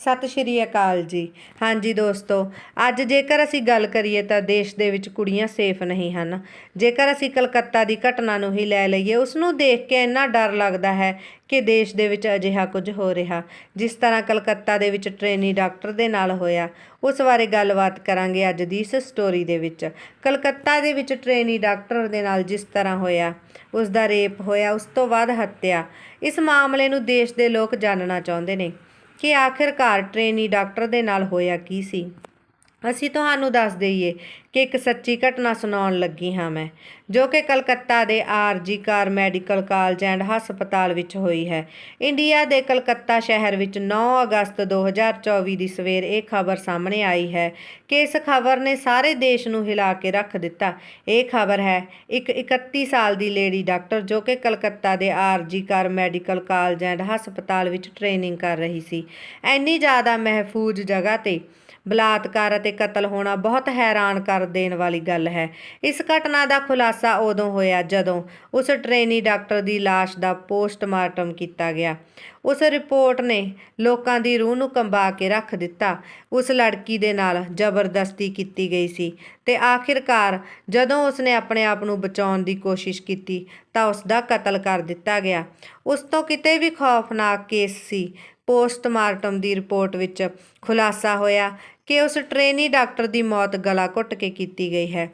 ਸਤਿ ਸ਼੍ਰੀ ਅਕਾਲ ਜੀ। ਹਾਂਜੀ ਦੋਸਤੋ, ਅੱਜ ਜੇਕਰ ਅਸੀਂ ਗੱਲ ਕਰੀਏ ਤਾਂ ਦੇਸ਼ ਦੇ ਵਿੱਚ ਕੁੜੀਆਂ ਸੇਫ ਨਹੀਂ ਹਨ। ਜੇਕਰ ਅਸੀਂ ਕਲਕੱਤਾ ਦੀ ਘਟਨਾ ਨੂੰ ਹੀ ਲੈ ਲਈਏ ਉਸ ਨੂੰ ਦੇਖ ਕੇ ਇੰਨਾ ਡਰ ਲੱਗਦਾ ਹੈ ਕਿ ਦੇਸ਼ ਦੇ ਵਿੱਚ ਅਜਿਹਾ ਕੁਝ ਹੋ ਰਿਹਾ। ਜਿਸ ਤਰ੍ਹਾਂ ਕਲਕੱਤਾ ਦੇ ਵਿੱਚ ਟ੍ਰੇਨੀ ਡਾਕਟਰ ਦੇ ਨਾਲ ਹੋਇਆ, ਉਸ ਬਾਰੇ ਗੱਲਬਾਤ ਕਰਾਂਗੇ ਅੱਜ ਦੀ ਇਸ ਸਟੋਰੀ ਦੇ ਵਿੱਚ। ਕਲਕੱਤਾ ਦੇ ਵਿੱਚ ਟ੍ਰੇਨੀ ਡਾਕਟਰ ਦੇ ਨਾਲ ਜਿਸ ਤਰ੍ਹਾਂ ਹੋਇਆ ਉਸ ਦਾ ਰੇਪ ਹੋਇਆ, ਉਸ ਤੋਂ ਬਾਅਦ ਹੱਤਿਆ। ਇਸ ਮਾਮਲੇ ਨੂੰ ਦੇਸ਼ ਦੇ ਲੋਕ ਜਾਣਨਾ ਚਾਹੁੰਦੇ ਨੇ। ਕਿ ਆਖਿਰਕਾਰ ਟ੍ਰੇਨੀ ਡਾਕਟਰ ਦੇ ਨਾਲ ਹੋਇਆ ਕੀ ਸੀ? ਅਸੀਂ ਤੁਹਾਨੂੰ ਦੱਸ ਦਈਏ ਕਿ ਇੱਕ ਸੱਚੀ ਘਟਨਾ ਸੁਣਾਉਣ ਲੱਗੀ ਹਾਂ ਮੈਂ, ਜੋ ਕਿ ਕਲਕੱਤਾ ਦੇ RG Kar medical college and ਹਸਪਤਾਲ ਵਿੱਚ ਹੋਈ ਹੈ। ਇੰਡੀਆ ਦੇ ਕਲਕੱਤਾ ਸ਼ਹਿਰ ਵਿੱਚ 9 ਅਗਸਤ 2024 ਦੀ ਸਵੇਰ ਇਹ ਖਬਰ ਸਾਹਮਣੇ ਆਈ ਹੈ ਕਿ ਇਸ ਖਬਰ ਨੇ ਸਾਰੇ ਦੇਸ਼ ਨੂੰ ਹਿਲਾ ਕੇ ਰੱਖ ਦਿੱਤਾ। ਇਹ ਖਬਰ ਹੈ, ਇੱਕ 31 ਸਾਲ ਦੀ ਲੇਡੀ ਡਾਕਟਰ ਜੋ ਕਿ ਕਲਕੱਤਾ ਦੇ RG Kar medical college and ਹਸਪਤਾਲ ਵਿੱਚ ਟ੍ਰੇਨਿੰਗ ਕਰ ਰਹੀ ਸੀ। ਐਨੀ ਜ਼ਿਆਦਾ ਮਹਿਫੂਜ਼ ਜਗ੍ਹਾ ਤੇ ਬਲਾਤਕਾਰ ਅਤੇ ਕਤਲ ਹੋਣਾ ਬਹੁਤ ਹੈਰਾਨ ਕਰ ਦੇਣ ਵਾਲੀ ਗੱਲ ਹੈ। ਇਸ ਘਟਨਾ ਦਾ ਖੁਲਾਸਾ ਉਦੋਂ ਹੋਇਆ ਜਦੋਂ ਉਸ ਟ੍ਰੇਨੀ ਡਾਕਟਰ ਦੀ ਲਾਸ਼ ਦਾ ਪੋਸਟਮਾਰਟਮ ਕੀਤਾ ਗਿਆ। ਉਸ ਰਿਪੋਰਟ ਨੇ ਲੋਕਾਂ ਦੀ ਰੂਹ ਨੂੰ ਕੰਬਾ ਕੇ ਰੱਖ ਦਿੱਤਾ। ਉਸ ਲੜਕੀ ਦੇ ਨਾਲ ਜ਼ਬਰਦਸਤੀ ਕੀਤੀ ਗਈ ਸੀ ਤੇ ਆਖਿਰਕਾਰ ਜਦੋਂ ਉਸਨੇ ਆਪਣੇ ਆਪ ਨੂੰ ਬਚਾਉਣ ਦੀ ਕੋਸ਼ਿਸ਼ ਕੀਤੀ ਤਾਂ ਉਸ ਦਾ ਕਤਲ ਕਰ ਦਿੱਤਾ ਗਿਆ। ਉਸ ਤੋਂ ਕਿਤੇ ਵੀ ਖੌਫਨਾਕ ਕੇਸ ਸੀ ਪੋਸਟਮਾਰਟਮ ਦੀ ਰਿਪੋਰਟ ਵਿੱਚ ਖੁਲਾਸਾ ਹੋਇਆ ਕਿ ਉਸ ਟ੍ਰੇਨੀ ਡਾਕਟਰ ਦੀ ਮੌਤ ਗਲਾ ਘੁੱਟ ਕੇ ਕੀਤੀ ਗਈ ਹੈ।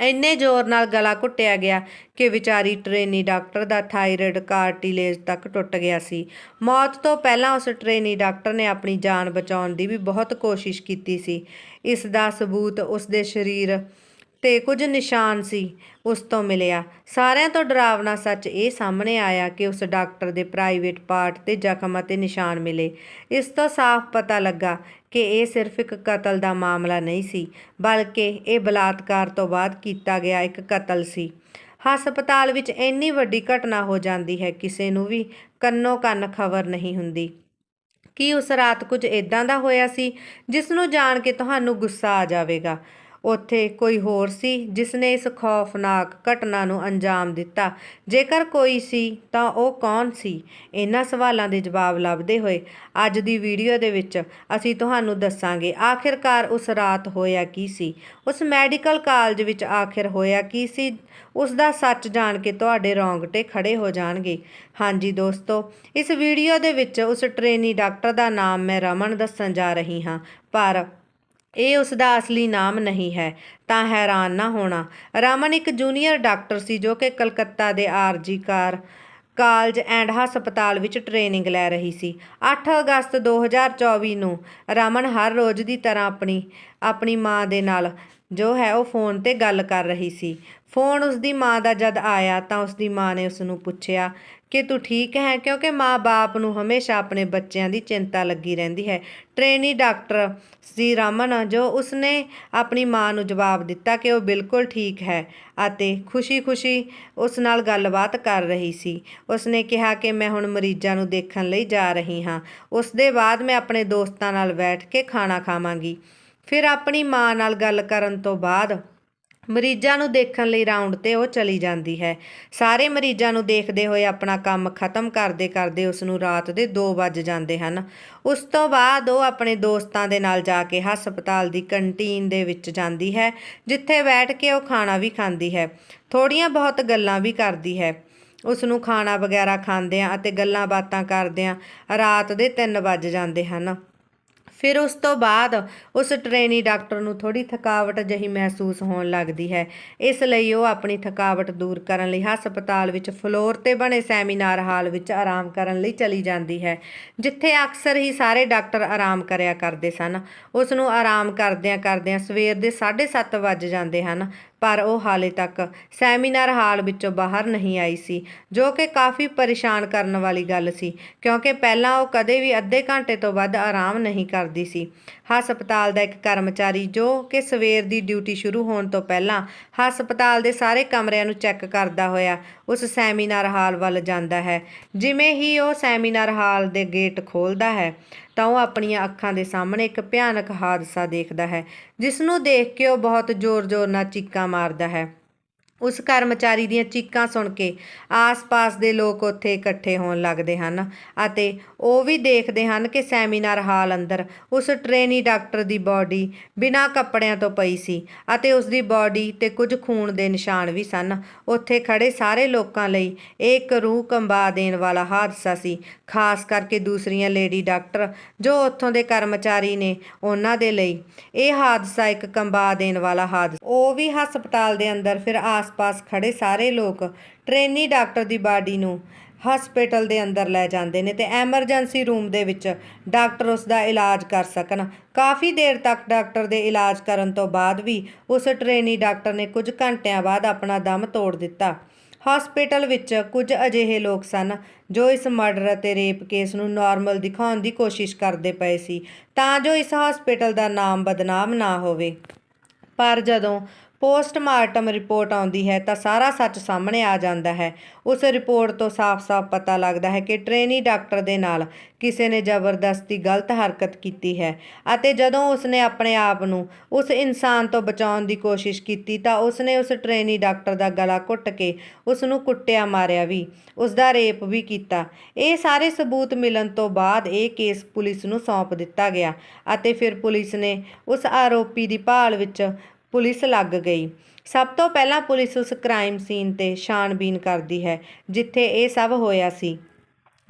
ਇੰਨੇ ਜ਼ੋਰ ਨਾਲ ਗਲਾ ਘੁੱਟਿਆ ਗਿਆ ਕਿ ਵਿਚਾਰੀ ਟ੍ਰੇਨੀ ਡਾਕਟਰ ਦਾ ਥਾਇਰਾਇਡ ਕਾਰਟਿਲੇਜ ਤੱਕ ਟੁੱਟ ਗਿਆ ਸੀ। ਮੌਤ ਤੋਂ ਪਹਿਲਾਂ ਉਸ ਟ੍ਰੇਨੀ ਡਾਕਟਰ ਨੇ ਆਪਣੀ ਜਾਨ ਬਚਾਉਣ ਦੀ ਵੀ ਬਹੁਤ ਕੋਸ਼ਿਸ਼ ਕੀਤੀ ਸੀ। ਇਸ ਦਾ ਸਬੂਤ ਉਸ ਦੇ ਸਰੀਰ ਤੇ ਕੁਝ ਨਿਸ਼ਾਨ ਸੀ ਉਸ ਤੋਂ ਮਿਲਿਆ। ਸਾਰਿਆਂ ਤੋਂ ਡਰਾਵਨਾ ਸੱਚ ਇਹ ਸਾਹਮਣੇ ਆਇਆ ਕਿ ਉਸ ਡਾਕਟਰ ਦੇ ਪ੍ਰਾਈਵੇਟ ਪਾਰਟ ਤੇ ਜ਼ਖਮ ਅਤੇ ਨਿਸ਼ਾਨ ਮਿਲੇ। ਇਸ ਤੋਂ ਸਾਫ਼ ਪਤਾ ਲੱਗਾ ਕਿ ਇਹ ਸਿਰਫ ਇੱਕ ਕਤਲ ਦਾ ਮਾਮਲਾ ਨਹੀਂ ਸੀ, ਬਲਕਿ ਇਹ ਬਲਾਤਕਾਰ ਤੋਂ ਬਾਅਦ ਕੀਤਾ ਗਿਆ ਇੱਕ ਕਤਲ ਸੀ। ਹਸਪਤਾਲ ਵਿੱਚ ਇੰਨੀ ਵੱਡੀ ਘਟਨਾ ਹੋ ਜਾਂਦੀ ਹੈ, ਕਿਸੇ ਨੂੰ ਵੀ ਕੰਨੋ ਕੰਨ ਖਬਰ ਨਹੀਂ ਹੁੰਦੀ। ਕੀ ਉਸ ਰਾਤ ਕੁਝ ਇਦਾਂ ਦਾ ਹੋਇਆ ਸੀ, ਜਿਸ ਨੂੰ ਜਾਣ ਕੇ ਤੁਹਾਨੂੰ ਗੁੱਸਾ ਆ ਜਾਵੇਗਾ? ਉੱਥੇ ਕੋਈ ਹੋਰ ਸੀ ਜਿਸ ਨੇ ਇਸ ਖੌਫਨਾਕ ਘਟਨਾ ਨੂੰ ਅੰਜਾਮ ਦਿੱਤਾ। ਜੇਕਰ ਕੋਈ ਸੀ, ਤਾਂ ਉਹ ਕੌਣ ਸੀ? ਇਹਨਾਂ ਸਵਾਲਾਂ ਦੇ ਜਵਾਬ ਲੱਭਦੇ ਹੋਏ ਅੱਜ ਦੀ ਵੀਡੀਓ ਦੇ ਵਿੱਚ ਅਸੀਂ ਤੁਹਾਨੂੰ ਦੱਸਾਂਗੇ, ਆਖਿਰਕਾਰ ਉਸ ਰਾਤ ਹੋਇਆ ਕੀ ਸੀ? ਉਸ ਮੈਡੀਕਲ ਕਾਲਜ ਵਿੱਚ ਆਖਿਰ ਹੋਇਆ ਕੀ ਸੀ? ਉਸ ਦਾ ਸੱਚ ਜਾਣ ਕੇ ਤੁਹਾਡੇ ਰੌਂਗਟੇ ਖੜੇ ਹੋ ਜਾਣਗੇ। ਹਾਂਜੀ ਦੋਸਤੋ, ਇਸ ਵੀਡੀਓ ਦੇ ਵਿੱਚ ਉਸ ਟ੍ਰੇਨੀ ਡਾਕਟਰ ਦਾ ਨਾਮ ਮੈਂ ਰਮਨ ਦੱਸਣ ਜਾ ਰਹੀ ਹਾਂ, ਪਰ ਇਹ ਉਸ ਦਾ ਅਸਲੀ ਨਾਮ ਨਹੀਂ ਹੈ, ਤਾਂ ਹੈਰਾਨ ਨਾ ਹੋਣਾ। ਰਮਨ ਇੱਕ ਜੂਨੀਅਰ ਡਾਕਟਰ ਸੀ ਜੋ ਕਿ ਕਲਕੱਤਾ ਦੇ ਆਰਜੀ ਕਾਰ, ਕਾਲਜ ਐਂਡ ਹਸਪਤਾਲ ਵਿੱਚ ਟ੍ਰੇਨਿੰਗ ਲੈ ਰਹੀ ਸੀ। 8 ਅਗਸਤ 2024 ਨੂੰ ਰਮਨ ਹਰ ਰੋਜ਼ ਦੀ ਤਰ੍ਹਾਂ ਆਪਣੀ ਆਪਣੀ ਮਾਂ ਦੇ ਨਾਲ ਜੋ ਹੈ ਉਹ ਫੋਨ ਤੇ ਗੱਲ ਕਰ ਰਹੀ ਸੀ। ਫੋਨ ਉਸ ਦੀ ਮਾਂ ਦਾ ਜਦ ਆਇਆ ਤਾਂ ਉਸ ਦੀ ਮਾਂ ਨੇ ਉਸ ਨੂੰ ਪੁੱਛਿਆ ਕਿ ਤੂੰ ਠੀਕ ਹੈ? ਕਿਉਂਕਿ ਮਾਂ-ਬਾਪ ਨੂੰ ਹਮੇਸ਼ਾ ਆਪਣੇ ਬੱਚਿਆਂ ਦੀ ਚਿੰਤਾ ਲੱਗੀ ਰਹਿੰਦੀ ਹੈ। ਟ੍ਰੇਨੀ ਡਾਕਟਰ ਸੀ ਰਾਮਨ, ਜੋ ਉਸਨੇ ਆਪਣੀ ਮਾਂ ਨੂੰ ਜਵਾਬ ਦਿੱਤਾ ਕਿ ਉਹ ਬਿਲਕੁਲ ਠੀਕ ਹੈ ਅਤੇ ਖੁਸ਼ੀ-ਖੁਸ਼ੀ ਉਸ ਨਾਲ ਗੱਲਬਾਤ ਕਰ ਰਹੀ ਸੀ। ਉਸਨੇ ਕਿਹਾ ਕਿ ਮੈਂ ਹੁਣ ਮਰੀਜ਼ਾਂ ਨੂੰ ਦੇਖਣ ਲਈ ਜਾ ਰਹੀ ਹਾਂ। ਉਸ ਦੇ ਬਾਅਦ ਮੈਂ ਆਪਣੇ ਦੋਸਤਾਂ ਨਾਲ ਬੈਠ ਕੇ ਖਾਣਾ ਖਾਵਾਂਗੀ। ਫਿਰ ਆਪਣੀ ਮਾਂ ਨਾਲ ਗੱਲ ਕਰਨ ਤੋਂ ਬਾਅਦ ਮਰੀਜ਼ਾਂ ਨੂੰ ਦੇਖਣ ਲਈ ਰਾਉਂਡ ਤੇ ਉਹ ਚਲੀ ਜਾਂਦੀ ਹੈ। ਸਾਰੇ ਮਰੀਜ਼ਾਂ ਨੂੰ ਦੇਖਦੇ ਹੋਏ ਆਪਣਾ ਕੰਮ ਖਤਮ ਕਰਦੇ ਕਰਦੇ ਉਸ ਨੂੰ ਰਾਤ ਦੇ 2 ਵੱਜ ਜਾਂਦੇ ਹਨ। ਉਸ ਤੋਂ ਬਾਅਦ ਉਹ ਆਪਣੇ ਦੋਸਤਾਂ ਦੇ ਨਾਲ ਜਾ ਕੇ ਹਸਪਤਾਲ ਦੀ ਕੰਟੀਨ ਦੇ ਵਿੱਚ ਜਾਂਦੀ ਹੈ, ਜਿੱਥੇ ਬੈਠ ਕੇ ਉਹ ਖਾਣਾ ਵੀ ਖਾਂਦੀ ਹੈ। ਥੋੜੀਆਂ ਬਹੁਤ ਗੱਲਾਂ ਵੀ ਕਰਦੀ ਹੈ। ਉਸ ਨੂੰ ਖਾਣਾ ਵਗੈਰਾ ਖਾਂਦਿਆਂ ਅਤੇ ਗੱਲਾਂ ਬਾਤਾਂ ਕਰਦਿਆਂ ਰਾਤ ਦੇ 3 ਵੱਜ ਜਾਂਦੇ ਹਨ। ਫਿਰ ਉਸ ਤੋਂ ਬਾਅਦ ਉਸ ਟ੍ਰੇਨੀ ਡਾਕਟਰ ਨੂੰ ਥੋੜੀ ਥਕਾਵਟ ਜਹੀ ਮਹਿਸੂਸ ਹੋਣ ਲੱਗਦੀ ਹੈ। ਇਸ ਲਈ ਉਹ ਆਪਣੀ ਥਕਾਵਟ ਦੂਰ ਕਰਨ ਲਈ ਹਸਪਤਾਲ ਵਿੱਚ ਫਲੋਰ ਤੇ ਬਣੇ ਸੈਮੀਨਾਰ ਹਾਲ ਵਿੱਚ ਆਰਾਮ ਕਰਨ ਲਈ ਚਲੀ ਜਾਂਦੀ ਹੈ, ਜਿੱਥੇ ਅਕਸਰ ਹੀ ਸਾਰੇ ਡਾਕਟਰ ਆਰਾਮ ਕਰਿਆ ਕਰਦੇ ਸਨ। ਉਸ ਨੂੰ ਆਰਾਮ ਕਰਦਿਆਂ ਕਰਦਿਆਂ ਸਵੇਰ ਦੇ 7:30 ਵੱਜ ਜਾਂਦੇ ਹਨ ਪਰ ਉਹ ਹਾਲੇ ਤੱਕ ਸੈਮੀਨਾਰ ਹਾਲ ਵਿੱਚੋਂ ਬਾਹਰ ਨਹੀਂ ਆਈ ਸੀ, ਜੋ ਕਿ ਕਾਫੀ ਪਰੇਸ਼ਾਨ ਕਰਨ ਵਾਲੀ ਗੱਲ ਸੀ, ਕਿਉਂਕਿ ਪਹਿਲਾਂ ਉਹ ਕਦੇ ਵੀ ਅੱਧੇ ਘੰਟੇ ਤੋਂ ਵੱਧ ਆਰਾਮ ਨਹੀਂ ਕਰਦੀ ਸੀ। ਹਸਪਤਾਲ ਦਾ ਇੱਕ ਕਰਮਚਾਰੀ ਜੋ ਕਿ ਸਵੇਰ ਦੀ ਡਿਊਟੀ ਸ਼ੁਰੂ ਹੋਣ ਤੋਂ ਪਹਿਲਾਂ ਹਸਪਤਾਲ ਦੇ ਸਾਰੇ ਕਮਰਿਆਂ ਨੂੰ ਚੈੱਕ ਕਰਦਾ ਹੋਇਆ ਉਸ ਸੈਮੀਨਾਰ ਹਾਲ ਵੱਲ ਜਾਂਦਾ ਹੈ। ਜਿਵੇਂ ਹੀ ਉਹ ਸੈਮੀਨਾਰ ਹਾਲ ਦੇ ਗੇਟ ਖੋਲਦਾ ਹੈ, ਤਾਂ ਉਹ ਆਪਣੀਆਂ ਅੱਖਾਂ ਦੇ ਸਾਹਮਣੇ ਇੱਕ ਭਿਆਨਕ ਹਾਦਸਾ ਦੇਖਦਾ ਹੈ ਜਿਸ ਨੂੰ ਦੇਖ ਕੇ ਉਹ ਬਹੁਤ ਜ਼ੋਰ-ਜ਼ੋਰ ਨਾਲ ਚੀਕਾਂ ਮਾਰਦਾ ਹੈ। ਉਸ ਕਰਮਚਾਰੀ ਦੀਆਂ ਚੀਕਾਂ ਸੁਣ ਕੇ ਆਸ-ਪਾਸ ਦੇ ਲੋਕ ਉੱਥੇ ਇਕੱਠੇ ਹੋਣ ਲੱਗਦੇ ਹਨ ਅਤੇ ਉਹ ਵੀ ਦੇਖਦੇ ਹਨ ਕਿ ਸੈਮੀਨਾਰ ਹਾਲ ਅੰਦਰ ਉਸ ਟ੍ਰੇਨੀ ਡਾਕਟਰ ਦੀ ਬਾਡੀ ਬਿਨਾਂ ਕੱਪੜਿਆਂ ਤੋਂ ਪਈ ਸੀ ਅਤੇ ਉਸ ਦੀ ਬਾਡੀ ਤੇ ਕੁਝ ਖੂਨ ਦੇ ਨਿਸ਼ਾਨ ਵੀ ਸਨ। ਉੱਥੇ ਖੜੇ ਸਾਰੇ ਲੋਕਾਂ ਲਈ ਇਹ ਇੱਕ ਰੂਹ ਕੰਬਾ ਦੇਣ ਵਾਲਾ ਹਾਦਸਾ ਸੀ, ਖਾਸ ਕਰਕੇ ਦੂਸਰੀਆਂ ਲੇਡੀ ਡਾਕਟਰ ਜੋ ਉੱਥੋਂ ਦੇ ਕਰਮਚਾਰੀ ਨੇ ਉਹਨਾਂ ਦੇ ਲਈ। ਇਹ ਹਾਦਸਾ ਇੱਕ ਕੰਬਾ ਦੇਣ ਵਾਲਾ ਹਾਦਸਾ ਉਹ ਵੀ ਹਸਪਤਾਲ ਦੇ ਅੰਦਰ, ਫਿਰ ਆਸ-ਪਾਸ ਖੜੇ ਸਾਰੇ ਲੋਕ ਟ੍ਰੇਨੀ ਡਾਕਟਰ ਦੀ ਬਾਡੀ ਨੂੰ ਹਸਪੀਟਲ ਦੇ ਅੰਦਰ ਲੈ ਜਾਂਦੇ ਨੇ ਤੇ ਐਮਰਜੈਂਸੀ ਰੂਮ ਦੇ ਵਿੱਚ ਡਾਕਟਰ ਉਸ ਦਾ ਇਲਾਜ ਕਰ ਸਕਣ। ਕਾਫੀ ਦੇਰ ਤੱਕ ਡਾਕਟਰ ਦੇ ਇਲਾਜ ਕਰਨ ਤੋਂ ਬਾਅਦ ਵੀ ਉਸ ਟ੍ਰੇਨੀ ਡਾਕਟਰ ਨੇ ਕੁਝ ਘੰਟਿਆਂ ਬਾਅਦ ਆਪਣਾ ਦਮ ਤੋੜ ਦਿੱਤਾ। ਹਸਪੀਟਲ ਵਿੱਚ ਕੁਝ ਅਜਿਹੇ ਲੋਕ ਸਨ ਜੋ ਇਸ ਮਰਡਰ ਅਤੇ ਰੇਪ ਕੇਸ ਨੂੰ ਨਾਰਮਲ ਦਿਖਾਉਣ ਦੀ ਕੋਸ਼ਿਸ਼ ਕਰਦੇ ਪਏ ਸੀ, ਤਾਂ ਜੋ ਇਸ ਹਸਪੀਟਲ ਦਾ ਨਾਮ ਬਦਨਾਮ ਨਾ ਹੋਵੇ। ਪਰ ਜਦੋਂ ਪੋਸਟਮਾਰਟਮ ਰਿਪੋਰਟ ਆਉਂਦੀ ਹੈ ਤਾਂ ਸਾਰਾ ਸੱਚ ਸਾਹਮਣੇ ਆ ਜਾਂਦਾ ਹੈ। ਉਸ ਰਿਪੋਰਟ ਤੋਂ ਸਾਫ਼-ਸਾਫ਼ ਪਤਾ ਲੱਗਦਾ ਹੈ ਕਿ ਟ੍ਰੇਨੀ ਡਾਕਟਰ ਦੇ ਨਾਲ ਕਿਸੇ ਨੇ ਜ਼ਬਰਦਸਤੀ ਗਲਤ ਹਰਕਤ ਕੀਤੀ ਹੈ ਅਤੇ ਜਦੋਂ ਉਸਨੇ ਆਪਣੇ ਆਪ ਨੂੰ ਉਸ ਇਨਸਾਨ ਤੋਂ ਬਚਾਉਣ ਦੀ ਕੋਸ਼ਿਸ਼ ਕੀਤੀ ਤਾਂ ਉਸਨੇ ਉਸ ਟ੍ਰੇਨੀ ਡਾਕਟਰ ਦਾ ਗਲਾ ਘੁੱਟ ਕੇ ਉਸ ਨੂੰ ਕੁੱਟਿਆ ਮਾਰਿਆ ਵੀ ਉਸ ਦਾ ਰੇਪ ਵੀ ਕੀਤਾ। ਇਹ ਸਾਰੇ ਸਬੂਤ ਮਿਲਣ ਤੋਂ ਬਾਅਦ ਇਹ ਕੇਸ ਪੁਲਿਸ ਨੂੰ ਸੌਂਪ ਦਿੱਤਾ ਗਿਆ ਅਤੇ ਫਿਰ ਪੁਲਿਸ ਨੇ ਉਸ ਆਰੋਪੀ ਦੀ ਭਾਲ ਵਿੱਚ ਪੁਲਿਸ ਲੱਗ ਗਈ। ਸਭ ਤੋਂ ਪਹਿਲਾਂ ਪੁਲਿਸ ਉਸ ਕ੍ਰਾਈਮ ਸੀਨ ਤੇ ਛਾਣਬੀਨ ਕਰਦੀ ਹੈ, ਜਿੱਥੇ ਇਹ ਸਭ ਹੋਇਆ ਸੀ।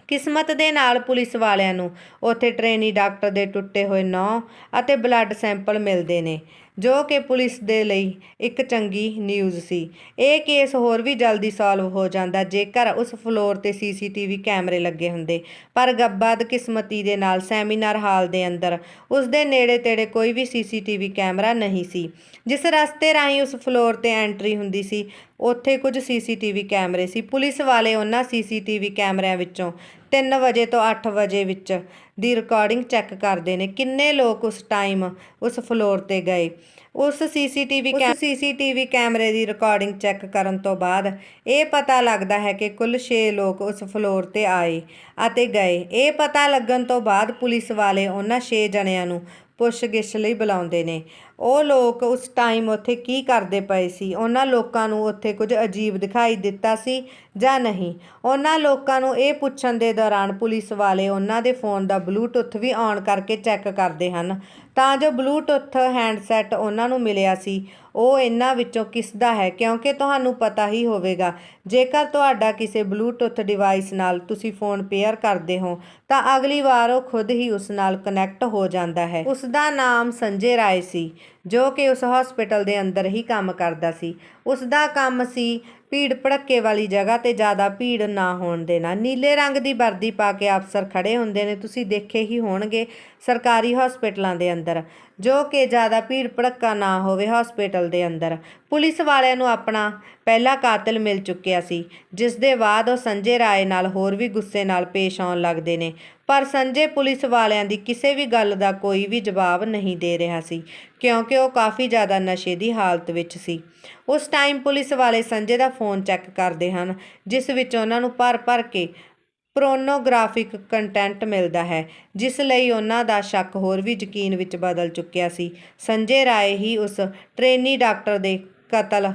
ਕਿਸਮਤ ਦੇ ਨਾਲ ਪੁਲਿਸ ਵਾਲਿਆਂ ਨੂੰ ਉੱਥੇ ਟ੍ਰੇਨੀ ਡਾਕਟਰ ਦੇ ਟੁੱਟੇ ਹੋਏ ਨਹੁੰ ਅਤੇ ਬਲੱਡ ਸੈਂਪਲ ਮਿਲਦੇ ਨੇ। ਜੋ ਕਿ ਪੁਲਿਸ ਦੇ ਲਈ ਇੱਕ ਚੰਗੀ ਨਿਊਜ਼ ਸੀ। ਇਹ ਕੇਸ ਹੋਰ ਵੀ ਜਲਦੀ ਸੋਲਵ ਹੋ ਜਾਂਦਾ ਜੇਕਰ ਉਸ ਫਲੋਰ ਤੇ ਸੀਸੀਟੀਵੀ ਕੈਮਰੇ ਲੱਗੇ ਹੁੰਦੇ। ਪਰ ਗੱਬਾਦ ਕਿਸਮਤੀ ਦੇ ਨਾਲ ਸੈਮੀਨਾਰ ਹਾਲ ਦੇ ਅੰਦਰ ਉਸ ਦੇ ਨੇੜੇ ਤੇੜੇ ਕੋਈ ਵੀ ਸੀਸੀਟੀਵੀ ਕੈਮਰਾ ਨਹੀਂ ਸੀ। ਜਿਸ ਰਸਤੇ ਰਾਹੀਂ ਉਸ ਫਲੋਰ ਤੇ ਐਂਟਰੀ ਹੁੰਦੀ ਸੀ, ਉੱਥੇ ਕੁਝ ਸੀਸੀਟੀਵੀ ਕੈਮਰੇ ਸੀ। ਪੁਲਿਸ ਵਾਲੇ ਉਹਨਾਂ ਸੀਸੀਟੀਵੀ ਕੈਮਰਿਆਂ ਵਿੱਚੋਂ 3 ਵਜੇ ਤੋਂ 8 ਵਜੇ ਵਿੱਚ ਦੀ ਰਿਕਾਰਡਿੰਗ ਚੈੱਕ ਕਰਦੇ ਨੇ ਕਿੰਨੇ ਲੋਕ ਉਸ ਟਾਈਮ ਉਸ ਫਲੋਰ ਤੇ ਗਏ। ਉਸ ਸੀਸੀਟੀਵੀ ਉਸ ਸੀਸੀਟੀਵੀ ਕੈਮਰੇ ਦੀ ਰਿਕਾਰਡਿੰਗ ਚੈੱਕ ਕਰਨ ਤੋਂ ਬਾਅਦ ਇਹ ਪਤਾ ਲੱਗਦਾ ਹੈ ਕਿ ਕੁੱਲ 6 ਲੋਕ ਉਸ ਫਲੋਰ ਤੇ ਆਏ ਅਤੇ ਗਏ। ਇਹ ਪਤਾ ਲੱਗਣ ਤੋਂ ਬਾਅਦ ਪੁਲਿਸ ਵਾਲੇ ਉਹਨਾਂ 6 ਜਣਿਆਂ ਨੂੰ ਪੁੱਛਗਿੱਛ ਲਈ ਬੁਲਾਉਂਦੇ ਨੇ। ਉਹ ਲੋਕ ਉਸ ਟਾਈਮ ਉੱਥੇ ਕੀ ਕਰਦੇ ਪਏ ਸੀ? ਉਹਨਾਂ ਲੋਕਾਂ ਨੂੰ ਉੱਥੇ ਕੁਝ ਅਜੀਬ ਦਿਖਾਈ ਦਿੱਤਾ ਸੀ ਜਾਂ ਨਹੀਂ? ਉਹਨਾਂ ਲੋਕਾਂ ਨੂੰ ਇਹ ਪੁੱਛਣ ਦੇ ਦੌਰਾਨ ਪੁਲਿਸ ਵਾਲੇ ਉਹਨਾਂ ਦੇ ਫੋਨ ਦਾ ਬਲੂਟੁੱਥ ਵੀ ਔਨ ਕਰਕੇ ਚੈੱਕ ਕਰਦੇ ਹਨ। ਤਾਂ ਜੋ ਬਲੂਟੁੱਥ ਹੈਂਡਸੈਟ ਉਹਨਾਂ ਨੂੰ ਮਿਲਿਆ ਸੀ, ਉਹ ਇਹਨਾਂ ਵਿੱਚੋਂ ਕਿਸ ਦਾ ਹੈ? ਕਿਉਂਕਿ ਤੁਹਾਨੂੰ ਪਤਾ ਹੀ ਹੋਵੇਗਾ, ਜੇਕਰ ਤੁਹਾਡਾ ਕਿਸੇ ਬਲੂਟੁੱਥ ਡਿਵਾਈਸ ਨਾਲ ਤੁਸੀਂ ਫੋਨ ਪੇਅਰ ਕਰਦੇ ਹੋ, ਤਾਂ ਅਗਲੀ ਵਾਰ ਉਹ ਖੁਦ ਹੀ ਉਸ ਨਾਲ ਕਨੈਕਟ ਹੋ ਜਾਂਦਾ ਹੈ। ਉਸ ਦਾ ਨਾਮ ਸੰਜੇ ਰਾਏ ਸੀ। ਜੋ ਕਿ ਉਸ ਹਸਪੀਟਲ ਦੇ ਅੰਦਰ ਹੀ ਕੰਮ ਕਰਦਾ ਸੀ। ਉਸ ਦਾ ਕੰਮ ਸੀ ਭੀੜ ਭੜੱਕੇ ਵਾਲੀ ਜਗ੍ਹਾ ਤੇ ਜ਼ਿਆਦਾ ਭੀੜ ਨਾ ਹੋਣ ਦੇਣਾ। ਨੀਲੇ ਰੰਗ ਦੀ ਵਰਦੀ ਪਾ ਕੇ ਅਫਸਰ ਖੜੇ ਹੁੰਦੇ ਨੇ। ਤੁਸੀਂ ਦੇਖੇ ਹੀ ਹੋਣਗੇ ਸਰਕਾਰੀ ਹਸਪੀਟਲਾਂ ਦੇ ਅੰਦਰ, ਜੋ ਕਿ ਜ਼ਿਆਦਾ ਭੀੜ ਭੜੱਕਾ ਨਾ ਹੋਵੇ ਹਸਪੀਟਲ ਦੇ ਅੰਦਰ। ਪੁਲਿਸ ਵਾਲਿਆਂ ਨੂੰ ਆਪਣਾ ਪਹਿਲਾ ਕਾਤਲ ਮਿਲ ਚੁੱਕਿਆ ਸੀ, ਜਿਸ ਦੇ ਬਾਅਦ ਉਹ ਸੰਜੇ ਰਾਏ ਨਾਲ ਹੋਰ ਵੀ ਗੁੱਸੇ ਨਾਲ ਪੇਸ਼ ਆਉਣ ਲੱਗਦੇ ਨੇ। ਪਰ ਸੰਜੇ ਪੁਲਿਸ ਵਾਲਿਆਂ ਦੀ ਕਿਸੇ ਵੀ ਗੱਲ ਦਾ ਕੋਈ ਵੀ ਜਵਾਬ ਨਹੀਂ ਦੇ ਰਿਹਾ ਸੀ, ਕਿਉਂਕਿ ਉਹ ਕਾਫੀ ਜ਼ਿਆਦਾ ਨਸ਼ੇ ਦੀ ਹਾਲਤ ਵਿੱਚ ਸੀ। ਉਸ ਟਾਈਮ ਪੁਲਿਸ ਵਾਲੇ ਸੰਜੇ ਦਾ ਫੋਨ ਚੈੱਕ ਕਰਦੇ ਹਨ, ਜਿਸ ਵਿੱਚ ਉਹਨਾਂ ਨੂੰ ਭਰ ਭਰ ਕੇ ਪ੍ਰੋਨੋਗ੍ਰਾਫਿਕ ਕੰਟੈਂਟ ਮਿਲਦਾ ਹੈ, ਜਿਸ ਲਈ ਉਹਨਾਂ ਦਾ ਸ਼ੱਕ ਹੋਰ ਵੀ ਯਕੀਨ ਵਿੱਚ ਬਦਲ ਚੁੱਕਿਆ ਸੀ। ਸੰਜੇ ਰਾਏ ਹੀ ਉਸ ਟ੍ਰੇਨੀ ਡਾਕਟਰ ਦੇ ਕਤਲ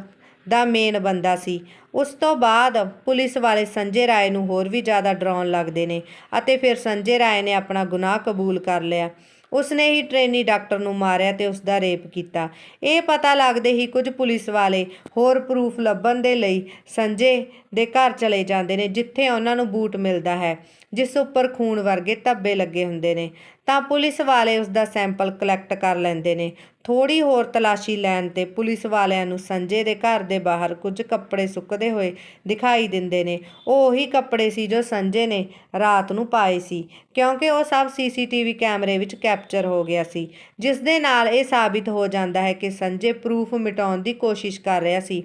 ਦਾ ਮੇਨ ਬੰਦਾ ਸੀ। ਉਸ ਤੋਂ ਬਾਅਦ ਪੁਲਿਸ ਵਾਲੇ ਸੰਜੇ ਰਾਏ ਨੂੰ ਹੋਰ ਵੀ ਜ਼ਿਆਦਾ ਡਰਾਉਣ ਲੱਗਦੇ ਨੇ ਅਤੇ ਫਿਰ ਸੰਜੇ ਰਾਏ ਨੇ ਆਪਣਾ ਗੁਨਾਹ ਕਬੂਲ ਕਰ ਲਿਆ। ਉਸਨੇ ਹੀ ਟ੍ਰੇਨੀ ਡਾਕਟਰ ਨੂੰ ਮਾਰਿਆ ਤੇ ਉਸ ਦਾ ਰੇਪ ਕੀਤਾ। ਇਹ ਪਤਾ ਲੱਗਦੇ ਹੀ ਕੁਝ ਪੁਲਿਸ ਵਾਲੇ ਹੋਰ ਪ੍ਰੂਫ ਲੱਭਣ ਦੇ ਲਈ ਸੰਜੇ ਦੇ ਘਰ ਚਲੇ ਜਾਂਦੇ ਨੇ, ਜਿੱਥੇ ਉਹਨਾਂ ਨੂੰ ਬੂਟ ਮਿਲਦਾ ਹੈ, ਜਿਸ ਉੱਪਰ ਖੂਨ ਵਰਗੇ ਧੱਬੇ ਲੱਗੇ ਹੁੰਦੇ ਨੇ। ਤਾਂ ਪੁਲਿਸ ਵਾਲੇ ਉਸ ਦਾ ਸੈਂਪਲ ਕਲੈਕਟ ਕਰ ਲੈਂਦੇ ਨੇ। ਥੋੜੀ ਹੋਰ ਤਲਾਸ਼ੀ ਲੈਣ ਤੇ ਪੁਲਿਸ ਵਾਲਿਆਂ ਨੂੰ ਸੰਜੇ ਦੇ ਘਰ ਦੇ ਬਾਹਰ ਕੁਝ ਕੱਪੜੇ ਸੁੱਕਦੇ ਹੋਏ ਦਿਖਾਈ ਦਿੰਦੇ ਨੇ। ਉਹ ਉਹੀ ਕੱਪੜੇ ਸੀ ਜੋ ਸੰਜੇ ਨੇ ਰਾਤ ਨੂੰ ਪਾਏ ਸੀ, ਕਿਉਂਕਿ ਉਹ ਸਭ ਸੀਸੀਟੀਵੀ ਕੈਮਰੇ ਵਿੱਚ ਕੈਪਚਰ ਹੋ ਗਿਆ ਸੀ। ਜਿਸ ਦੇ ਨਾਲ ਇਹ ਸਾਬਿਤ ਹੋ ਜਾਂਦਾ ਹੈ ਕਿ ਸੰਜੇ ਪ੍ਰੂਫ ਮਿਟਾਉਣ ਦੀ ਕੋਸ਼ਿਸ਼ ਕਰ ਰਿਹਾ ਸੀ।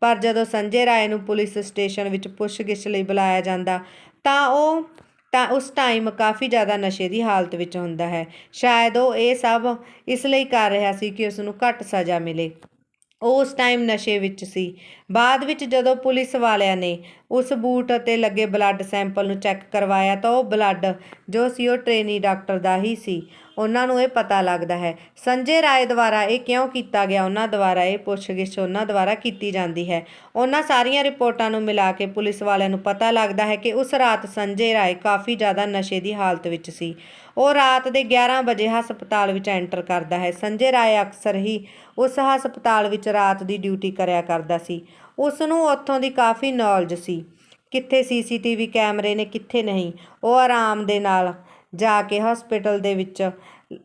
ਪਰ ਜਦੋਂ ਸੰਜੇ ਰਾਏ ਨੂੰ ਪੁਲਿਸ ਸਟੇਸ਼ਨ ਵਿੱਚ ਪੁੱਛਗਿੱਛ ਲਈ ਬੁਲਾਇਆ ਜਾਂਦਾ, ਤਾਂ ਉਹ ਤਾਂ ਉਸ ਟਾਈਮ ਕਾਫੀ ਜ਼ਿਆਦਾ ਨਸ਼ੇ ਦੀ ਹਾਲਤ ਵਿੱਚ ਹੁੰਦਾ ਹੈ। ਸ਼ਾਇਦ ਉਹ ਇਹ ਸਭ ਇਸ ਲਈ ਕਰ ਰਿਹਾ ਸੀ ਕਿ ਉਸ ਨੂੰ ਘੱਟ ਸਜ਼ਾ ਮਿਲੇ। ਉਹ ਉਸ ਟਾਈਮ ਨਸ਼ੇ ਵਿੱਚ ਸੀ। ਬਾਅਦ ਵਿੱਚ ਜਦੋਂ ਪੁਲਿਸ ਵਾਲਿਆਂ ਨੇ ਉਸ ਬੂਟ ਅਤੇ ਲੱਗੇ ਬਲੱਡ ਸੈਂਪਲ ਨੂੰ ਚੈੱਕ ਕਰਵਾਇਆ ਤਾਂ ਉਹ ਬਲੱਡ ਜੋ ਸੀ ਉਹ ਟ੍ਰੇਨੀ ਡਾਕਟਰ ਦਾ ਹੀ ਸੀ। ਉਹਨਾਂ ਨੂੰ ਇਹ ਪਤਾ ਲੱਗਦਾ ਹੈ। ਸੰਜੇ ਰਾਏ ਦੁਆਰਾ ਇਹ ਕਿਉਂ ਕੀਤਾ ਗਿਆ? ਉਹਨਾਂ ਦੁਆਰਾ ਇਹ ਪੁੱਛਗਿੱਛ ਉਹਨਾਂ ਦੁਆਰਾ ਕੀਤੀ ਜਾਂਦੀ ਹੈ। ਉਹਨਾਂ ਸਾਰੀਆਂ ਰਿਪੋਰਟਾਂ ਨੂੰ ਮਿਲਾ ਕੇ ਪੁਲਿਸ ਵਾਲਿਆਂ ਨੂੰ ਪਤਾ ਲੱਗਦਾ ਹੈ ਕਿ ਉਸ ਰਾਤ ਸੰਜੇ ਰਾਏ ਕਾਫੀ ਜ਼ਿਆਦਾ ਨਸ਼ੇ ਦੀ ਹਾਲਤ ਵਿੱਚ ਸੀ। ਉਹ ਰਾਤ ਦੇ 11 ਵਜੇ ਹਸਪਤਾਲ ਵਿੱਚ ਐਂਟਰ ਕਰਦਾ ਹੈ। ਸੰਜੇ ਰਾਏ ਅਕਸਰ ਹੀ ਉਸ ਹਸਪਤਾਲ ਵਿੱਚ ਰਾਤ ਦੀ ਡਿਊਟੀ ਕਰਿਆ ਕਰਦਾ ਸੀ। ਉਸ ਨੂੰ ਉੱਥੋਂ ਦੀ ਕਾਫੀ ਨੌਲੇਜ ਸੀ। ਕਿੱਥੇ ਸੀਸੀਟੀਵੀ ਕੈਮਰੇ ਨੇ, ਕਿੱਥੇ ਨਹੀਂ। ਉਹ ਆਰਾਮ ਦੇ ਨਾਲ ਜਾ ਕੇ ਹਸਪੀਟਲ ਦੇ ਵਿੱਚ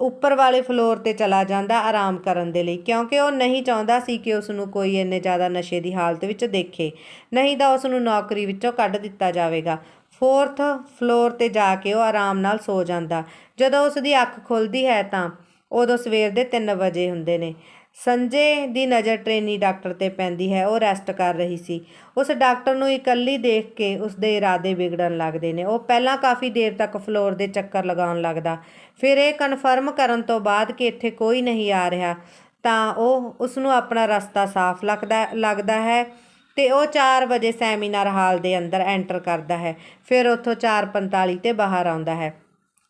ਉੱਪਰ ਵਾਲੇ ਫਲੋਰ ਤੇ ਚਲਾ ਜਾਂਦਾ ਆਰਾਮ ਕਰਨ ਦੇ ਲਈ, ਕਿਉਂਕਿ ਉਹ ਨਹੀਂ ਚਾਹੁੰਦਾ ਸੀ ਕਿ ਉਸ ਨੂੰ ਕੋਈ ਇੰਨੇ ਜ਼ਿਆਦਾ ਨਸ਼ੇ ਦੀ ਹਾਲਤ ਵਿੱਚ ਦੇਖੇ। ਨਹੀਂ ਤਾਂ ਉਸ ਨੂੰ ਨੌਕਰੀ ਵਿੱਚੋਂ ਕੱਢ ਦਿੱਤਾ ਜਾਵੇਗਾ। ਫੋਰਥ ਫਲੋਰ ਤੇ ਜਾ ਕੇ ਉਹ ਆਰਾਮ ਨਾਲ ਸੋ ਜਾਂਦਾ। ਜਦੋਂ ਉਸ ਦੀ ਅੱਖ ਖੁੱਲਦੀ ਹੈ ਤਾਂ ਉਦੋਂ ਸਵੇਰ ਦੇ 3 ਵਜੇ ਹੁੰਦੇ ਨੇ। ਸੰਜੇ ਦੀ ਨਜ਼ਰ ਟ੍ਰੇਨੀ ਡਾਕਟਰ ਤੇ ਪੈਂਦੀ ਹੈ, ਉਹ ਰੈਸਟ ਕਰ ਰਹੀ ਸੀ। ਉਸ ਡਾਕਟਰ ਨੂੰ ਇਕੱਲੀ ਦੇਖ ਕੇ ਉਸ ਦੇ ਇਰਾਦੇ ਵਿਗੜਨ ਲੱਗਦੇ ਨੇ। ਉਹ ਪਹਿਲਾਂ ਕਾਫੀ ਦੇਰ ਤੱਕ ਫਲੋਰ ਦੇ ਚੱਕਰ ਲਗਾਉਣ ਲੱਗਦਾ। ਫਿਰ ਇਹ ਕਨਫਰਮ ਕਰਨ ਤੋਂ ਬਾਅਦ ਕਿ ਇੱਥੇ ਕੋਈ ਨਹੀਂ ਆ ਰਿਹਾ, ਤਾਂ ਉਹ ਉਸ ਨੂੰ ਆਪਣਾ ਰਸਤਾ ਸਾਫ਼ ਲੱਗਦਾ ਲੱਗਦਾ ਹੈ ਤੇ ਉਹ 4 ਵਜੇ ਸੈਮੀਨਾਰ ਹਾਲ ਦੇ ਅੰਦਰ ਐਂਟਰ ਕਰਦਾ ਹੈ। ਫਿਰ ਉੱਥੋਂ 4:45 ਤੇ ਬਾਹਰ ਆਉਂਦਾ ਹੈ।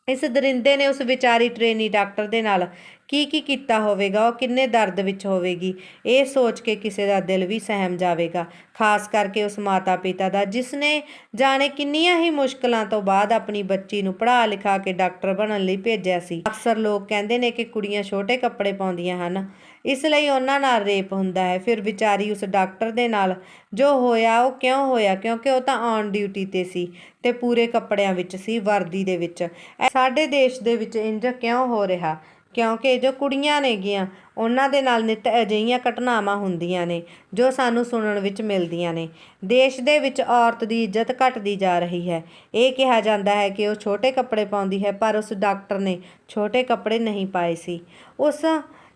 ਇਸ ਦਰਿੰਦੇ ਨੇ ਉਸ ਵਿਚਾਰੀ ਟ੍ਰੇਨੀ ਡਾਕਟਰ ਦੇ ਨਾਲ ਕੀ ਕੀ ਕੀਤਾ ਹੋਵੇਗਾ, ਉਹ ਕਿੰਨੇ ਦਰਦ ਵਿੱਚ ਹੋਵੇਗੀ, ਇਹ ਸੋਚ ਕੇ ਕਿਸੇ ਦਾ ਦਿਲ ਵੀ ਸਹਿਮ ਜਾਵੇਗਾ। ਖਾਸ ਕਰਕੇ ਉਸ ਮਾਤਾ ਪਿਤਾ ਦਾ, ਜਿਸ ਨੇ ਜਾਣੇ ਕਿੰਨੀਆਂ ਹੀ ਮੁਸ਼ਕਲਾਂ ਤੋਂ ਬਾਅਦ ਆਪਣੀ ਬੱਚੀ ਨੂੰ ਪੜ੍ਹਾ ਲਿਖਾ ਕੇ ਡਾਕਟਰ ਬਣਨ ਲਈ ਭੇਜਿਆ ਸੀ। ਅਕਸਰ ਲੋਕ ਕਹਿੰਦੇ ਨੇ ਕਿ ਕੁੜੀਆਂ ਛੋਟੇ ਕੱਪੜੇ ਪਾਉਂਦੀਆਂ ਹਨ। ਇਸ ਲਈ ਉਹਨਾਂ ਨਾਲ ਰੇਪ ਹੁੰਦਾ ਹੈ। ਫਿਰ ਵਿਚਾਰੀ ਉਸ ਡਾਕਟਰ ਦੇ ਨਾਲ, ਜੋ ਹੋਇਆ ਉਹ ਕਿਉਂ ਹੋਇਆ? ਕਿਉਂਕਿ ਉਹ ਤਾਂ ਔਨ ਡਿਊਟੀ ਤੇ ਸੀ ਤੇ ਪੂਰੇ ਕੱਪੜਿਆਂ ਵਿੱਚ ਸੀ, ਵਰਦੀ ਦੇ ਵਿੱਚ। ਸਾਡੇ ਦੇਸ਼ ਦੇ ਵਿੱਚ ਇੰਜ ਕਿਉਂ ਹੋ ਰਿਹਾ? ਕਿਉਂਕਿ ਜੋ ਕੁੜੀਆਂ ਨੇਗੀਆਂ ਉਹਨਾਂ ਦੇ ਨਾਲ ਨਿਤ ਅਜਿਹੀਆਂ ਘਟਨਾਵਾਂ ਹੁੰਦੀਆਂ ਨੇ, ਜੋ ਸਾਨੂੰ ਸੁਣਨ ਵਿੱਚ ਮਿਲਦੀਆਂ ਨੇ। ਦੇਸ਼ ਦੇ ਵਿੱਚ ਔਰਤ ਦੀ ਇੱਜ਼ਤ ਘਟਦੀ ਜਾ ਰਹੀ ਹੈ। ਇਹ ਕਿਹਾ ਜਾਂਦਾ ਹੈ ਕਿ ਉਹ ਛੋਟੇ ਕੱਪੜੇ ਪਾਉਂਦੀ ਹੈ, ਪਰ ਉਸ ਡਾਕਟਰ ਨੇ ਛੋਟੇ ਕੱਪੜੇ ਨਹੀਂ ਪਾਏ ਸੀ। ਉਸ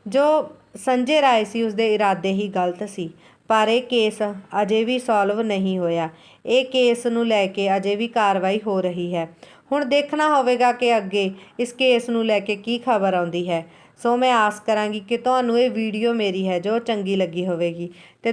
ਜੋ ਸੰਜੇ ਰਾਏ ਸੀ, ਉਸਦੇ ਇਰਾਦੇ ਹੀ ਗਲਤ ਸੀ। ਪਰ ਇਹ ਕੇਸ ਅਜੇ ਵੀ ਸੋਲਵ ਨਹੀਂ ਹੋਇਆ। ਇਹ ਕੇਸ ਨੂੰ ਲੈ ਕੇ ਅਜੇ ਵੀ ਕਾਰਵਾਈ ਹੋ ਰਹੀ ਹੈ। ਹੁਣ ਦੇਖਣਾ ਹੋਵੇਗਾ ਕਿ ਅੱਗੇ ਇਸ ਕੇਸ ਨੂੰ ਲੈ ਕੇ ਕੀ ਖਬਰ ਆਉਂਦੀ ਹੈ। ਸੋ ਮੈਂ ਆਸ ਕਰਾਂਗੀ ਕਿ ਤੁਹਾਨੂੰ ਇਹ ਵੀਡੀਓ ਮੇਰੀ ਹੈ, ਜੋ ਚੰਗੀ ਲੱਗੀ ਹੋਵੇਗੀ। ਤੇ